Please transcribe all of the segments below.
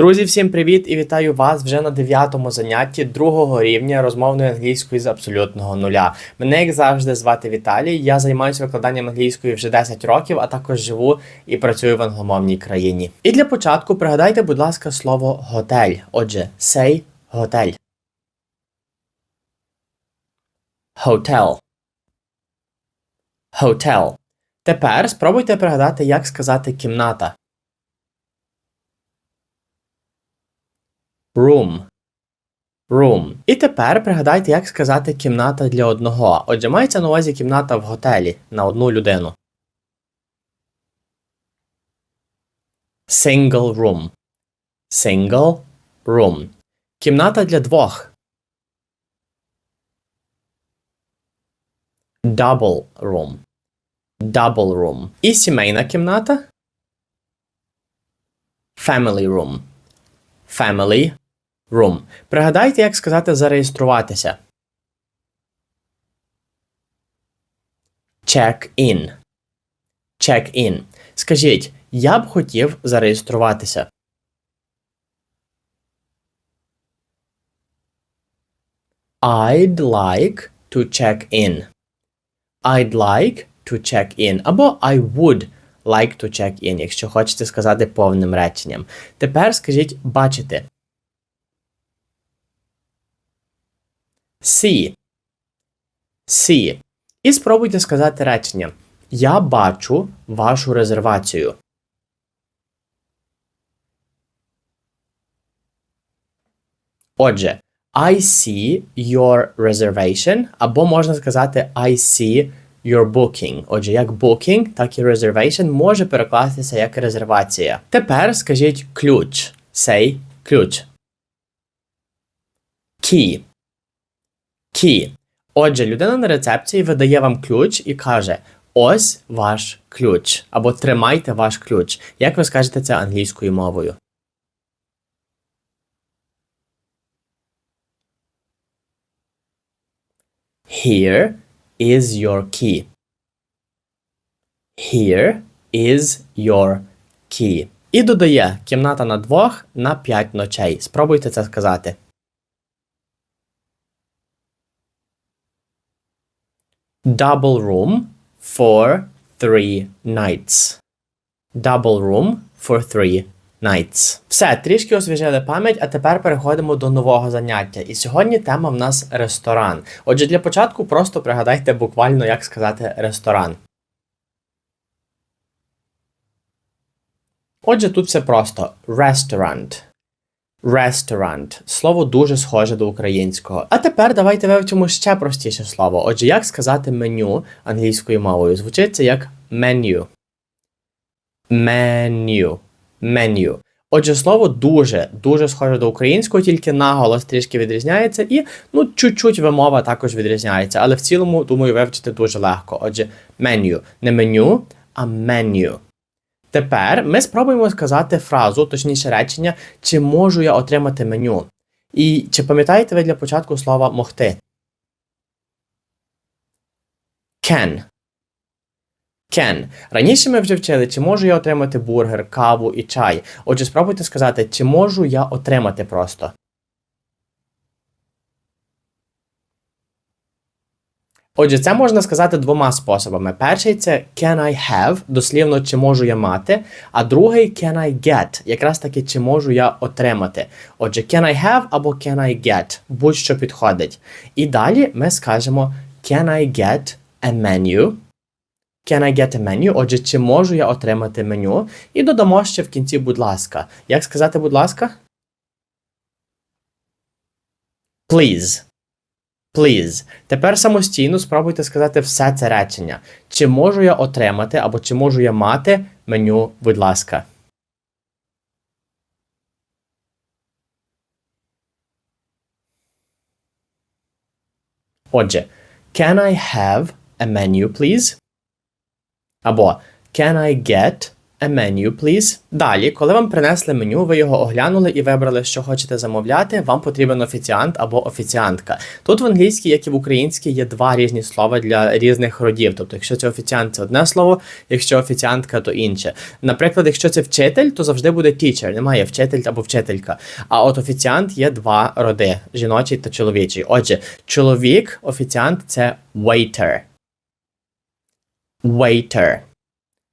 Друзі, всім привіт і вітаю вас вже на дев'ятому занятті другого рівня розмовної англійської з абсолютного нуля. Мене, як завжди, звати Віталій. Я займаюся викладанням англійської вже 10 років, а також живу і працюю в англомовній країні. І для початку пригадайте, будь ласка, слово готель. Отже, say готель. Hotel. Hotel. Тепер спробуйте пригадати, як сказати кімната. Room. Room. І тепер пригадайте, як сказати кімната для одного. Отже, мається на увазі кімната в готелі на одну людину. Single room. Single room. Кімната для двох. Double room. Double room. І сімейна кімната. Family room. Family room. Пригадайте, як сказати зареєструватися. Check in. Check in. Скажіть, я б хотів зареєструватися. I'd like to check in. I'd like to check in. Або I would like to check in, якщо хочете сказати повним реченням. Тепер скажіть бачити. See. See. І спробуйте сказати речення. Я бачу вашу резервацію. Отже, I see your reservation, або можна сказати I see your booking. Отже, як booking, так і reservation може перекластися як резервація. Тепер скажіть ключ. Say ключ. Key. Key. Отже, людина на рецепції видає вам ключ і каже: Ось ваш ключ. Або тримайте ваш ключ. Як ви скажете це англійською мовою? Here is your key. Here is your key. І додає кімната на двох на п'ять ночей. Спробуйте це сказати. Double room for three nights. Double room for three nights. Все, трішки освіжили пам'ять, а тепер переходимо до нового заняття. І сьогодні тема в нас ресторан. Отже, для початку просто пригадайте буквально, як сказати ресторан. Отже, тут все просто restaurant. Restaurant. Слово дуже схоже до українського. А тепер давайте вивчимо ще простіше слово. Отже, як сказати меню англійською мовою? Звучить це як menu. Menu. Menu. Отже, слово дуже, дуже схоже до українського, тільки наголос трішки відрізняється, і ну, чуть-чуть вимова також відрізняється. Але в цілому, думаю, вивчити дуже легко. Отже, меню. Не меню, а меню. Тепер ми спробуємо сказати фразу, точніше речення, чи можу я отримати меню. І чи пам'ятаєте ви для початку слова могти? Can. Can. Раніше ми вже вчили, чи можу я отримати бургер, каву і чай. Отже, спробуйте сказати, чи можу я отримати просто. Отже, це можна сказати двома способами. Перший це can I have, дослівно, чи можу я мати, а другий can I get, якраз таки чи можу я отримати. Отже, can I have або can I get, будь-що підходить. І далі ми скажемо can I get a menu. Can I get a menu? Отже, чи можу я отримати меню? І додамо ще в кінці, будь ласка. Як сказати, будь ласка? Please. Please. Тепер самостійно спробуйте сказати все це речення. Чи можу я отримати або чи можу я мати меню, будь ласка. Отже, can I have a menu, please? Або Can I get a menu, please. Далі, коли вам принесли меню, ви його оглянули і вибрали, що хочете замовляти, вам потрібен офіціант або офіціантка. Тут в англійській, як і в українській, є два різні слова для різних родів. Тобто, якщо це офіціант, це одне слово, якщо офіціантка, то інше. Наприклад, якщо це вчитель, то завжди буде teacher, немає вчитель або вчителька. А от офіціант є два роди: жіночий та чоловічий. Отже, чоловік, офіціант це waiter. Waiter.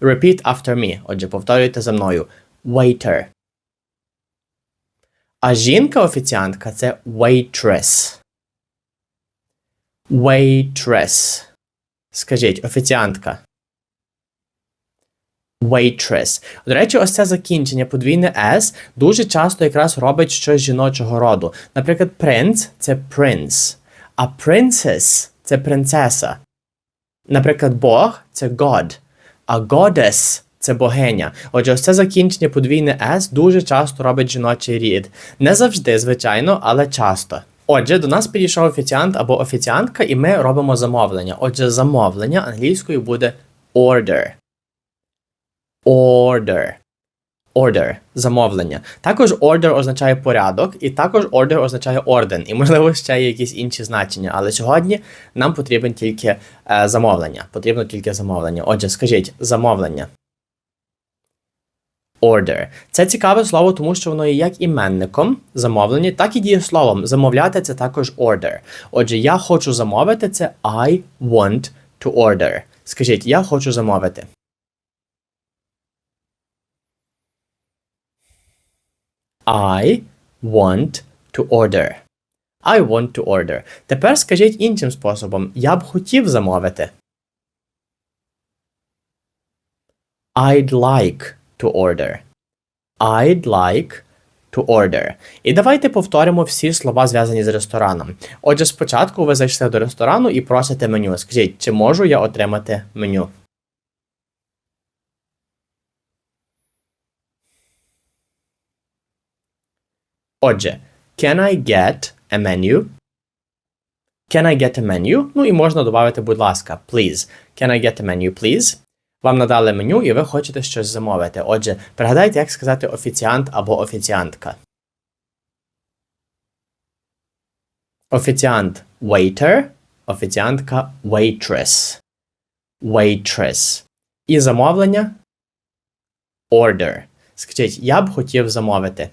Repeat after me. Отже, повторюйте за мною. Waiter. А жінка-офіціантка це waitress. Waitress. Скажіть, офіціантка. Waitress. До речі, ось це закінчення подвійне S дуже часто якраз робить щось жіночого роду. Наприклад, принц це prince, а princess це принцеса. Наприклад, Бог це God, а goddess це богиня. Отже, ось це закінчення подвійне S дуже часто робить жіночий рід. Не завжди, звичайно, але часто. Отже, до нас підійшов офіціант або офіціантка, і ми робимо замовлення. Отже, замовлення англійською буде order. Order. Order замовлення. Також order означає порядок, і також order означає орден. І, можливо, ще є якісь інші значення. Але сьогодні нам потрібен тільки е, замовлення. Потрібно тільки замовлення. Отже, скажіть замовлення. Order. Це цікаве слово, тому що воно є як іменником замовлення, так і дієсловом. Замовляти це також order. Отже, я хочу замовити це I want to order. Скажіть, я хочу замовити. I want to order. I want to order. Тепер скажіть іншим способом. Я б хотів замовити. I'd like to order. I'd like to order. І давайте повторимо всі слова, зв'язані з рестораном. Отже, спочатку ви зайшли до ресторану і просите меню. Скажіть, чи можу я отримати меню? Отже, can I get a menu? Can I get a menu? Ну і можна додати, будь ласка, please. Can I get a menu, please? Вам надали меню і ви хочете щось замовити. Отже, пригадайте, як сказати офіціант або офіціантка. Офіціант waiter, офіціантка waitress. Waitress. І замовлення order. Скажіть, я б хотів замовити.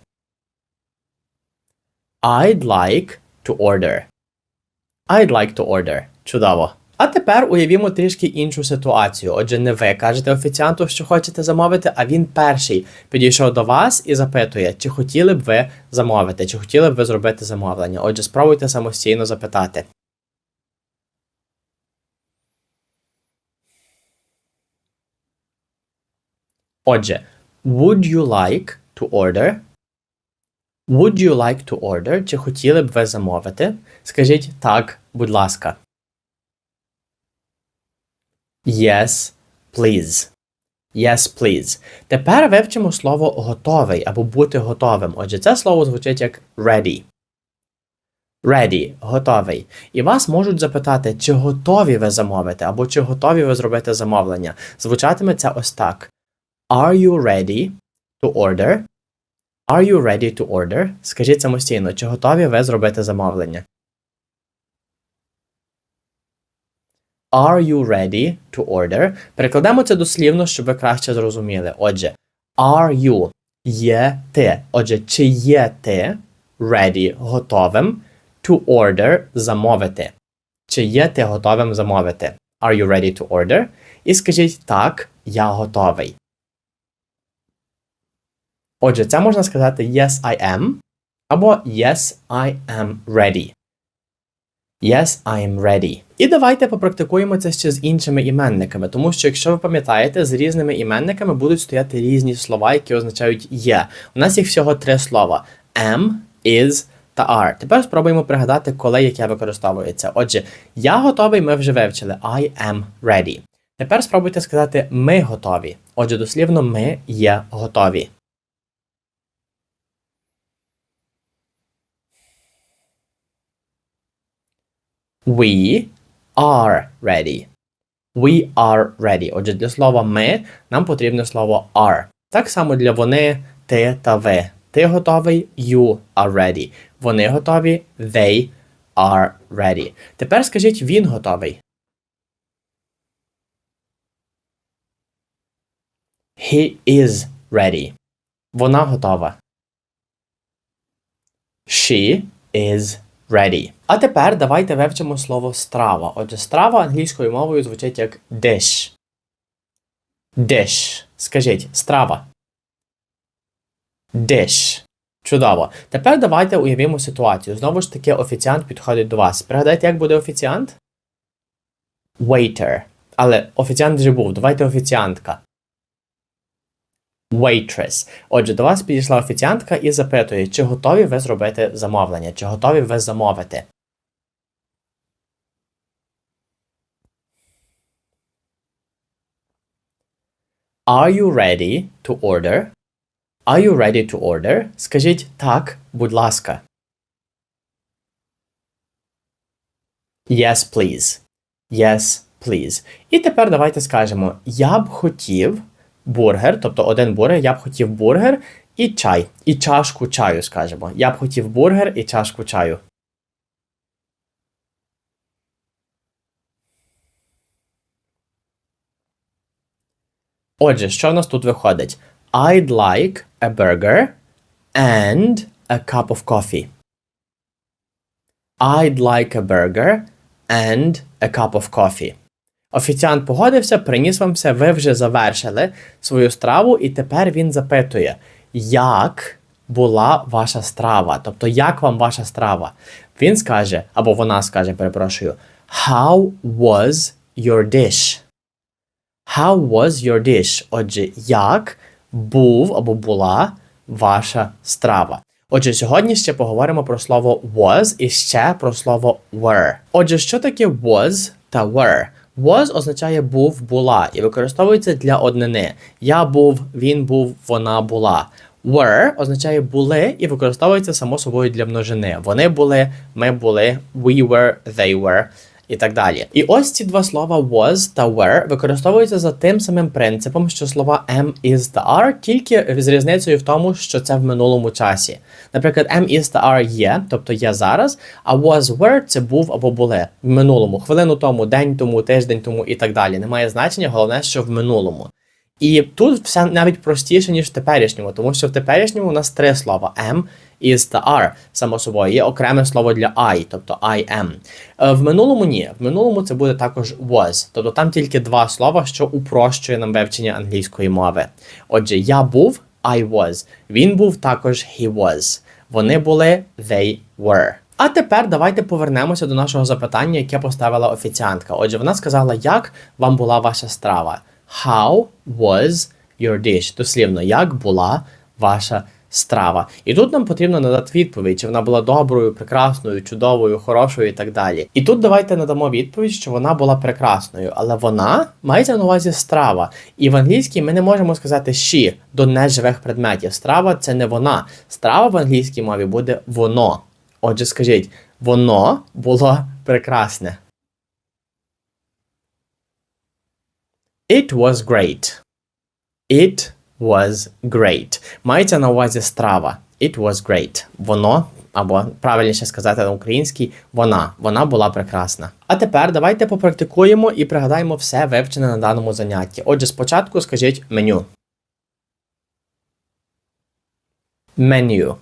I'd like to order. I'd like to order. Чудово. А тепер уявімо трішки іншу ситуацію. Отже, не ви кажете офіціанту, що хочете замовити, а він перший підійшов до вас і запитує, чи хотіли б ви замовити, чи хотіли б ви зробити замовлення. Отже, спробуйте самостійно запитати. Отже, would you like to order? Would you like to order? Чи хотіли б ви замовити? Скажіть так, будь ласка. Yes, please. Yes, please. Тепер вивчимо слово готовий або бути готовим. Отже, це слово звучить як ready. Ready готовий. І вас можуть запитати, чи готові ви замовити, або чи готові ви зробити замовлення. Звучатиме це ось так. Are you ready to order? Are you ready to order? Скажіть самостійно, чи готові ви зробити замовлення? Are you ready to order? Перекладемо це дослівно, щоб ви краще зрозуміли. Отже, are you є ти. Отже, чи є ти ready готовим to order замовити? Чи є ти готовим замовити? Are you ready to order? І скажіть так, я готовий. Отже, це можна сказати Yes, I am або Yes, I am ready. Yes, I am ready. І давайте попрактикуємо це ще з іншими іменниками, тому що, якщо ви пам'ятаєте, з різними іменниками будуть стояти різні слова, які означають є. У нас їх всього три слова: am, is та are. Тепер спробуємо пригадати, коли яке використовується. Отже, я готовий, ми вже вивчили. I am ready. Тепер спробуйте сказати ми готові. Отже, дослівно ми є готові. We are ready. We are ready. Отже, для слова ми нам потрібне слово are. Так само для вони, ти та ви. Ти готовий, you are ready. Вони готові, they are ready. Тепер скажіть він готовий. He is ready. Вона готова. She is ready. А тепер давайте вивчимо слово страва. Отже, страва англійською мовою звучить як dish. Dish. Скажіть страва. Dish. Чудово. Тепер давайте уявімо ситуацію. Знову ж таки, офіціант підходить до вас. Пригадайте, як буде офіціант? Waiter. Але офіціант вже був. Давайте офіціантка. Waitress. Отже, до вас підійшла офіціантка і запитує, чи готові ви зробити замовлення, чи готові ви замовити. Are you ready to order? Are you ready to order? Скажіть так, будь ласка. Yes, please. Yes, please. І тепер давайте скажемо: Я б хотів бургер, тобто один бургер, я б хотів бургер і чай, і чашку чаю, скажемо. Я б хотів бургер і чашку чаю. Отже, що в нас тут виходить? I'd like a burger and a cup of coffee. I'd like a burger and a cup of coffee. Офіціант погодився, приніс вам все, ви вже завершили свою страву, і тепер він запитує, як була ваша страва? Тобто, як вам ваша страва? Він скаже, або вона скаже, перепрошую, How was your dish? How was your dish? Отже, як був або була ваша страва? Отже, сьогодні ще поговоримо про слово was і ще про слово were. Отже, що таке was та were? Was означає був, була і використовується для однини. Я був, він був, вона була. Were означає були і використовується само собою для множини. Вони були, ми були, we were, they were і так далі. І ось ці два слова was та were використовуються за тим самим принципом, що слова am, is та are, тільки з різницею в тому, що це в минулому часі. Наприклад, am, is та are є, тобто є зараз, а was were це був або були в минулому, хвилину тому, день тому, тиждень тому і так далі. Немає значення, головне, що в минулому. І тут все навіть простіше, ніж в теперішньому, тому що в теперішньому у нас три слова am, is та are, само собою. Є окреме слово для I, тобто I am. Е, в минулому ні. В минулому це буде також was. Тобто там тільки два слова, що упрощує нам вивчення англійської мови. Отже, я був, I was. Він був також he was. Вони були, they were. А тепер давайте повернемося до нашого запитання, яке поставила офіціантка. Отже, вона сказала, як вам була ваша страва. How was your dish? Дослівно, як була ваша страва? І тут нам потрібно надати відповідь, чи вона була доброю, прекрасною, чудовою, хорошою і так далі. І тут давайте надамо відповідь, що вона була прекрасною, але вона мається на увазі страва. І в англійській ми не можемо сказати she до неживих предметів. Страва це не вона. Страва в англійській мові буде воно. Отже, скажіть, воно було прекрасне. It was great. It was great. Мається на увазі страва. It was great. Воно, або правильніше сказати на українській, вона. Вона була прекрасна. А тепер давайте попрактикуємо і пригадаємо все вивчене на даному занятті. Отже, спочатку скажіть меню. Меню.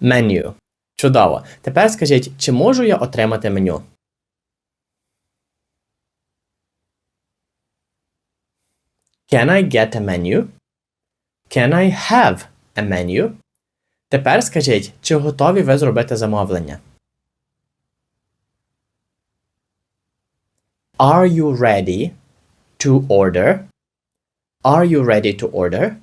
Меню. Чудово. Тепер скажіть, чи можу я отримати меню? Can I get a menu? Can I have a menu? Тепер скажіть, чи готові ви зробити замовлення? Are you ready to order? Are you ready to order?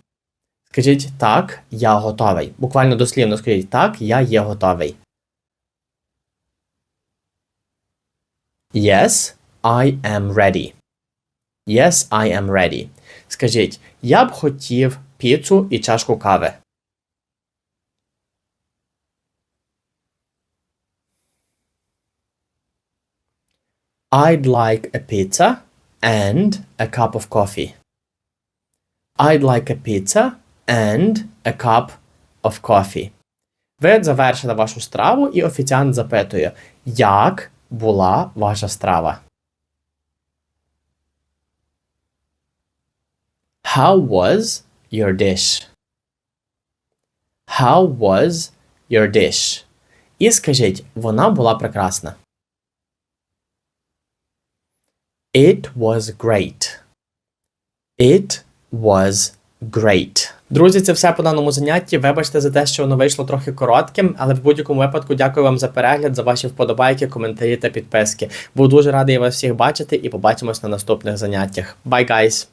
Скажіть так, я готовий. Буквально дослівно скажіть так, я є готовий. Yes, I am ready. Yes, I am ready. Скажіть, я б хотів піцу і чашку кави. I'd like a pizza and a cup of coffee. I'd like a pizza and a cup of coffee. Ви завершили вашу страву, і офіціант запитує, як була ваша страва? How was your dish? How was your dish? І скажіть, вона була прекрасна. It was great. It was great. Друзі, це все по даному занятті. Вибачте за те, що воно вийшло трохи коротким, але в будь-якому випадку дякую вам за перегляд, за ваші вподобайки, коментарі та підписки. Буду дуже радий вас всіх бачити і побачимось на наступних заняттях. Bye, guys!